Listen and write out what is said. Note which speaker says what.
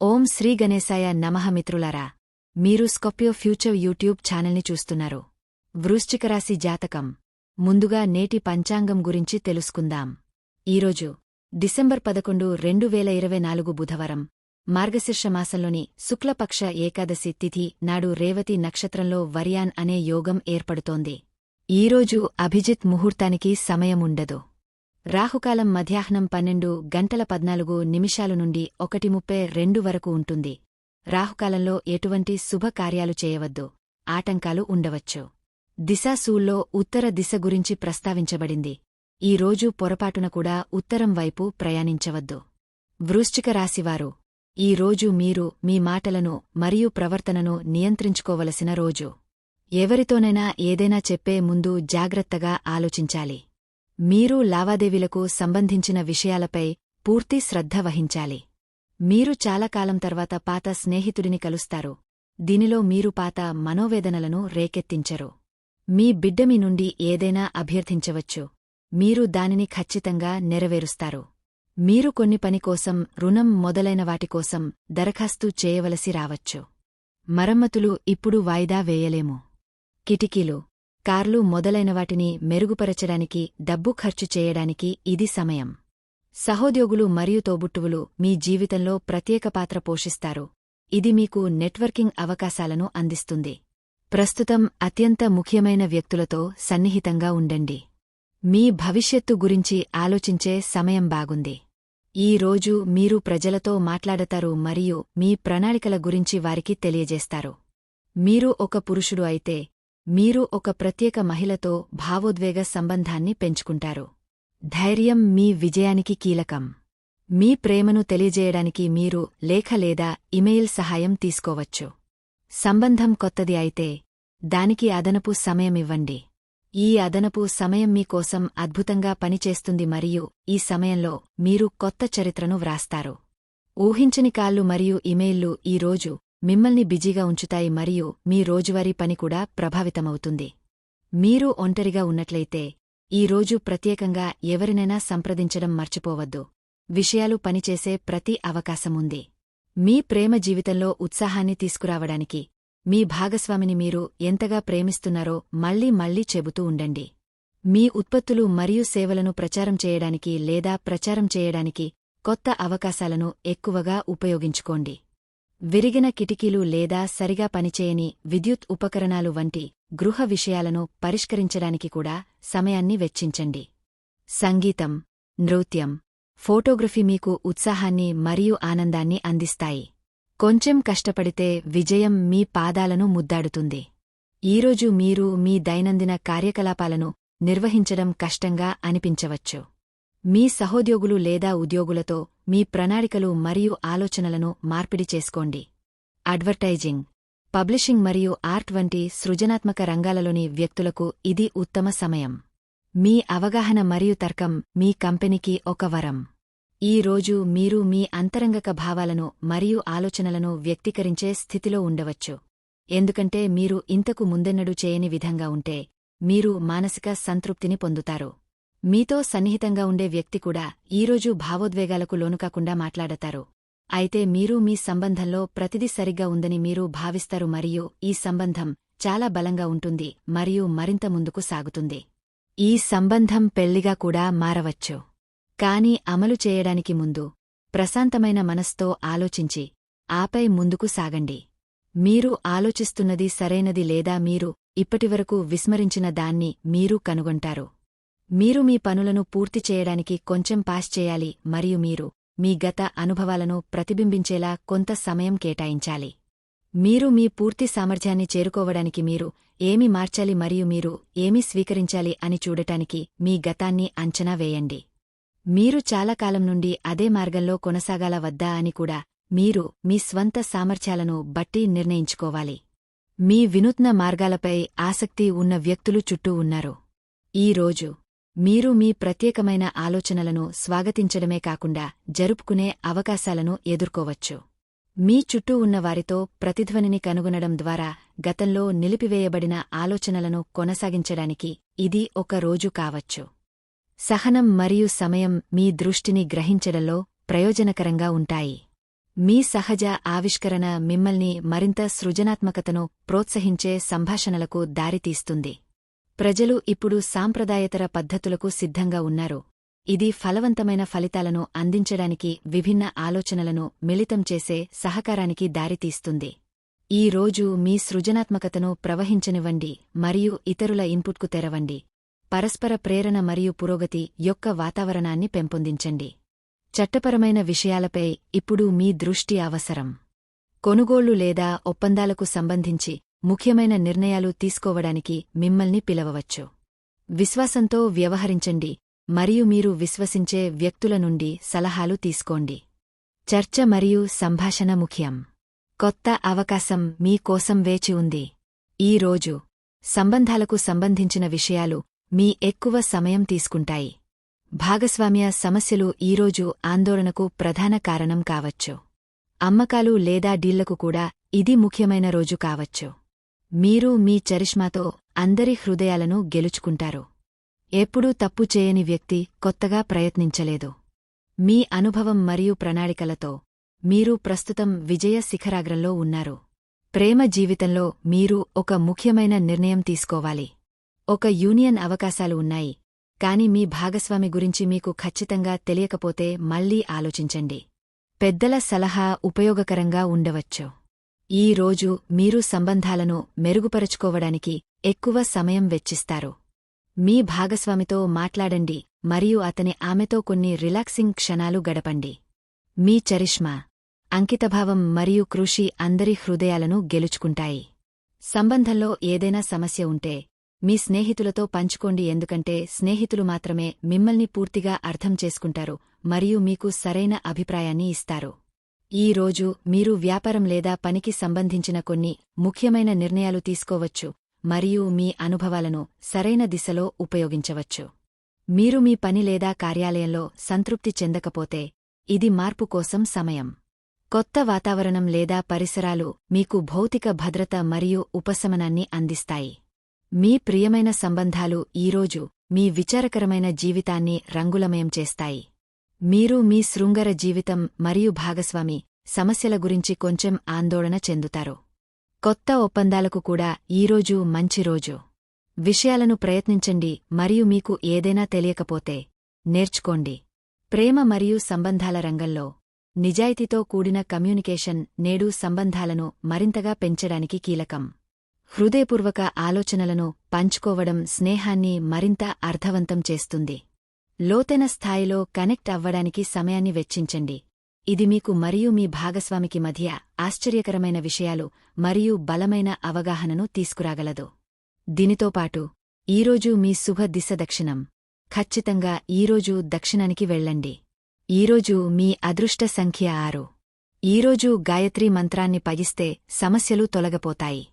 Speaker 1: ఓం శ్రీ గణేశాయ నమహమిత్రులరా మీరు స్కొపియో future YouTube ఛానల్ని చూస్తున్నారు. వృశ్చికరాశి జాతకం. ముందుగా నేటి పంచాంగం గురించి తెలుసుకుందాం. ఈరోజు డిసెంబర్ పదకొండు రెండు వేల ఇరవై నాలుగు బుధవారం మార్గశీర్ష మాసంలోని శుక్లపక్ష ఏకాదశి తిథి నాడు రేవతి నక్షత్రంలో వరియాన్ అనే యోగం ఏర్పడుతోంది. ఈరోజు అభిజిత్ ముహూర్తానికి సమయముండదు. రాహుకాలం మధ్యాహ్నం పన్నెండు గంటల పద్నాలుగు నిమిషాల నుండి ఒకటి ముప్పై రెండు వరకు ఉంటుంది. రాహుకాలంలో ఎటువంటి శుభకార్యాలు చేయవద్దు. ఆటంకాలు ఉండవచ్చు. దిశాసూల్లో ఉత్తర దిశ గురించి ప్రస్తావించబడింది. ఈ రోజు పొరపాటున కూడా ఉత్తరం వైపు ప్రయాణించవద్దు. వృశ్చిక రాశివారు ఈ రోజు మీరు మీ మాటలను మరియు ప్రవర్తనను నియంత్రించుకోవలసిన రోజు. ఎవరితోనైనా ఏదైనా చెప్పే ముందు జాగ్రత్తగా ఆలోచించాలి. మీరు లావాదేవీలకు సంబంధించిన విషయాలపై పూర్తి శ్రద్ధ వహించాలి. మీరు చాలా కాలం తర్వాత పాత స్నేహితుడిని కలుస్తారు. దీనిలో మీరు పాత మనోవేదనలను రేకెత్తించరు. మీ బిడ్డమి నుండి ఏదైనా అభ్యర్థించవచ్చు. మీరు దానిని ఖచ్చితంగా నెరవేరుస్తారు. మీరు కొన్ని పని కోసం రుణం మొదలైన వాటికోసం దరఖాస్తు చేయవలసి రావచ్చు. మరమ్మతులు ఇప్పుడు వాయిదా వేయలేము. కిటికీలు కార్లు మొదలైన వాటిని మెరుగుపరచడానికి డబ్బు ఖర్చు చేయడానికి ఇది సమయం. సహోద్యోగులు మరియు తోబుట్టువులు మీ జీవితంలో ప్రత్యేక పాత్ర పోషిస్తారు. ఇది మీకు నెట్వర్కింగ్ అవకాశాలను అందిస్తుంది. ప్రస్తుతం అత్యంత ముఖ్యమైన వ్యక్తులతో సన్నిహితంగా ఉండండి. మీ భవిష్యత్తు గురించి ఆలోచించే సమయం బాగుంది. ఈ రోజు మీరు ప్రజలతో మాట్లాడతారు మరియు మీ ప్రణాళికల గురించి వారికి తెలియజేస్తారు. మీరు ఒక పురుషుడు అయితే మీరు ఒక ప్రత్యేక మహిళతో భావోద్వేగ సంబంధాన్ని పెంచుకుంటారు. ధైర్యం మీ విజయానికి కీలకం. మీ ప్రేమను తెలియజేయడానికి మీరు లేఖ లేదా ఇమెయిల్ సహాయం తీసుకోవచ్చు. సంబంధం కొత్తది అయితే దానికి అదనపు సమయమివ్వండి ఈ అదనపు సమయం మీకోసం అద్భుతంగా పనిచేస్తుంది మరియు ఈ సమయంలో మీరు కొత్త చరిత్రను వ్రాస్తారు. ఊహించని కాళ్ళు మరియు ఇమెయిల్లు ఈ రోజు మిమ్మల్ని బిజీగా ఉంచుతాయి మరియు మీ రోజువారీ పని కూడా ప్రభావితమవుతుంది. మీరు ఒంటరిగా ఉన్నట్లయితే ఈ రోజు ప్రత్యేకంగా ఎవరినైనా సంప్రదించడం మర్చిపోవద్దు. విషయాలు పనిచేసే ప్రతి అవకాశముంది మీ ప్రేమ జీవితంలో ఉత్సాహాన్ని తీసుకురావడానికి మీ భాగస్వామిని మీరు ఎంతగా ప్రేమిస్తున్నారో మళ్ళీ మళ్ళీ చెబుతూ ఉండండి. మీ ఉత్పత్తులు మరియు సేవలను ప్రచారం చేయడానికి లేదా ప్రచారం చేయడానికి కొత్త అవకాశాలను ఎక్కువగా ఉపయోగించుకోండి. విరిగిన కిటికీలు లేదా సరిగా పనిచేయని విద్యుత్ ఉపకరణాలు వంటి గృహ విషయాలను పరిష్కరించడానికి కూడా సమయాన్ని వెచ్చించండి. సంగీతం నృత్యం ఫోటోగ్రఫీ మీకు ఉత్సాహాన్ని మరియు ఆనందాన్ని అందిస్తాయి. కొంచెం కష్టపడితే విజయం మీ పాదాలను ముద్దాడుతుంది. ఈరోజు మీరు మీ దైనందిన కార్యకలాపాలను నిర్వహించడం కష్టంగా అనిపించవచ్చు. మీ సహోద్యోగులు లేదా ఉద్యోగులతో మీ ప్రణాళికలు మరియు ఆలోచనలను మార్పిడి చేసుకోండి. అడ్వర్టైజింగ్ పబ్లిషింగ్ మరియు ఆర్ట్ వంటి సృజనాత్మక రంగాలలోని వ్యక్తులకు ఇది ఉత్తమ సమయం. మీ అవగాహన మరియు తర్కం మీ కంపెనీకి ఒక వరం. ఈ రోజు మీరు మీ అంతరంగక భావాలను మరియు ఆలోచనలను వ్యక్తీకరించే స్థితిలో ఉండవచ్చు. ఎందుకంటే మీరు ఇంతకు ముందెన్నడూ చేయని విధంగా ఉంటే మీరు మానసిక సంతృప్తిని పొందుతారు. మీతో సన్నిహితంగా ఉండే వ్యక్తి కూడా ఈరోజు భావోద్వేగాలకు లోనుకాకుండా మాట్లాడతారు. అయితే మీరు మీ సంబంధంలో ప్రతిదీ సరిగ్గా ఉందని మీరు భావిస్తారు మరియు ఈ సంబంధం చాలా బలంగా ఉంటుంది మరియు మరింత ముందుకు సాగుతుంది. ఈ సంబంధం పెళ్ళిగా కూడా మారవచ్చు. కాని అమలు చేయడానికి ముందు ప్రశాంతమైన మనస్తో ఆలోచించి ఆపై ముందుకు సాగండి. మీరు ఆలోచిస్తున్నది సరైనది లేదా మీరు ఇప్పటివరకు విస్మరించిన దాన్ని మీరు కనుగొంటారు. మీరు మీ పనులను పూర్తి చేయడానికి కొంచెం పాస్ చేయాలి మరియు మీరు మీ గత అనుభవాలను ప్రతిబింబించేలా కొంత సమయం కేటాయించాలి. మీరు మీ పూర్తి సామర్థ్యాన్ని చేరుకోవడానికి మీరు ఏమి మార్చాలి మరియు మీరు ఏమి స్వీకరించాలి అని చూడటానికి మీ గతాన్ని అంచనా వేయండి. మీరు చాలా కాలం నుండి అదే మార్గంలో కొనసాగాల వద్దా అని కూడా మీరు మీ స్వంత సామర్థ్యాలను బట్టి నిర్ణయించుకోవాలి. మీ వినూత్న మార్గాలపై ఆసక్తి ఉన్న వ్యక్తులు చుట్టూ ఉన్నారు. ఈ రోజు మీరు మీ ప్రత్యేకమైన ఆలోచనలను స్వాగతించడమే కాకుండా జరుపుకునే అవకాశాలను ఎదుర్కోవచ్చు. మీ చుట్టూ ఉన్నవారితో ప్రతిధ్వనిని కనుగొనడం ద్వారా గతంలో నిలిపివేయబడిన ఆలోచనలను కొనసాగించడానికి ఇది ఒక రోజు కావచ్చు. సహనం మరియు సమయం మీ దృష్టిని గ్రహించడంలో ప్రయోజనకరంగా ఉంటాయి. మీ సహజ ఆవిష్కరణ మిమ్మల్ని మరింత సృజనాత్మకతను ప్రోత్సహించే సంభాషణలకు దారితీస్తుంది. ప్రజలు ఇప్పుడు సాంప్రదాయతర పద్ధతులకు సిద్ధంగా ఉన్నారు. ఇది ఫలవంతమైన ఫలితాలను అందించడానికి విభిన్న ఆలోచనలను మిళితం చేసే సహకారానికి దారితీస్తుంది. ఈ రోజు మీ సృజనాత్మకతను ప్రవహించనివ్వండి మరియు ఇతరుల ఇన్పుట్కు తెరవండి. పరస్పర ప్రేరణ మరియు పురోగతి యొక్క వాతావరణాన్ని పెంపొందించండి. చట్టపరమైన విషయాలపై ఇప్పుడు మీ దృష్టి అవసరం. కొనుగోళ్ళు లేదా ఒప్పందాలకు సంబంధించి ముఖ్యమైన నిర్ణయాలు తీసుకోవడానికి మిమ్మల్ని పిలవవచ్చు. విశ్వాసంతో వ్యవహరించండి మరియు మీరు విశ్వసించే వ్యక్తుల నుండి సలహాలు తీసుకోండి. చర్చ మరియు సంభాషణ ముఖ్యం. కొత్త అవకాశం మీ కోసం వేచి ఉంది. ఈ రోజు సంబంధాలకు సంబంధించిన విషయాలు మీ ఎక్కువ సమయం తీసుకుంటాయి. భాగస్వామ్య సమస్యలు ఈరోజు ఆందోళనకు ప్రధాన కారణం కావచ్చు. అమ్మకాలు లేదా డీళ్ళకు కూడా ఇది ముఖ్యమైన రోజు కావచ్చు. మీరు మీ చరిష్మాతో అందరి హృదయాలను గెలుచుకుంటారు. ఎప్పుడూ తప్పు చేయని వ్యక్తి కొత్తగా ప్రయత్నించలేదు. మీ అనుభవం మరియు ప్రణాళికలతో మీరు ప్రస్తుతం విజయ శిఖరాగ్రంలో ఉన్నారు. ప్రేమ జీవితంలో మీరు ఒక ముఖ్యమైన నిర్ణయం తీసుకోవాలి. ఒక యూనియన్ అవకాశాలు ఉన్నాయి. కాని మీ భాగస్వామి గురించి మీకు ఖచ్చితంగా తెలియకపోతే మళ్ళీ ఆలోచించండి. పెద్దల సలహా ఉపయోగకరంగా ఉండవచ్చు. ఈ రోజు మీరు సంబంధాలను మెరుగుపరుచుకోవడానికి ఎక్కువ సమయం వెచ్చిస్తారు. మీ భాగస్వామితో మాట్లాడండి మరియు అతని ఆమెతో కొన్ని రిలాక్సింగ్ క్షణాలు గడపండి. మీ చరిష్మా అంకితభావం మరియు కృషి అందరి హృదయాలను గెలుచుకుంటాయి. సంబంధంలో ఏదైనా సమస్య ఉంటే మీ స్నేహితులతో పంచుకోండి ఎందుకంటే స్నేహితులు మాత్రమే మిమ్మల్ని పూర్తిగా అర్థం చేసుకుంటారు మరియు మీకు సరైన అభిప్రాయాన్ని ఇస్తారు. ఈ రోజు మీరు వ్యాపారం లేదా పనికి సంబంధించిన కొన్ని ముఖ్యమైన నిర్ణయాలు తీసుకోవచ్చు మరియు మీ అనుభవాలను సరైన దిశలో ఉపయోగించవచ్చు. మీరు మీ పని లేదా కార్యాలయంలో సంతృప్తి చెందకపోతే ఇది మార్పు కోసం సమయం. కొత్త వాతావరణం లేదా పరిసరాలు మీకు భౌతిక భద్రత మరియు ఉపశమనాన్ని అందిస్తాయి. మీ ప్రియమైన సంబంధాలు ఈరోజు మీ విచారకరమైన జీవితాన్ని రంగులమయం చేస్తాయి. మీరు మీ శృంగర జీవితం మరియు భాగస్వామి సమస్యల గురించి కొంచెం ఆందోళన చెందుతారు. కొత్త ఒప్పందాలకు కూడా ఈరోజు మంచి రోజు. విషయాలను ప్రయత్నించండి మరియు మీకు ఏదైనా తెలియకపోతే నేర్చుకోండి. ప్రేమ మరియు సంబంధాల రంగంలో నిజాయితీతో కూడిన కమ్యూనికేషన్ నేడు సంబంధాలను మరింతగా పెంచడానికి కీలకం. హృదయపూర్వక ఆలోచనలను పంచుకోవడం స్నేహాన్ని మరింత అర్థవంతం చేస్తుంది. లోతైన స్థాయిలో కనెక్ట్ అవ్వడానికి సమయాన్ని వెచ్చించండి. ఇది మీకు మరియు మీ భాగస్వామికి మధ్య ఆశ్చర్యకరమైన విషయాలు మరియు బలమైన అవగాహనను తీసుకురాగలదు. దీనితోపాటు ఈరోజు మీ శుభ దిశ దక్షిణం. ఖచ్చితంగా ఈరోజు దక్షిణానికి వెళ్ళండి. ఈరోజు మీ అదృష్ట సంఖ్య ఆరు. ఈరోజు గాయత్రీ మంత్రాన్ని పగిస్తే సమస్యలు తొలగపోతాయి.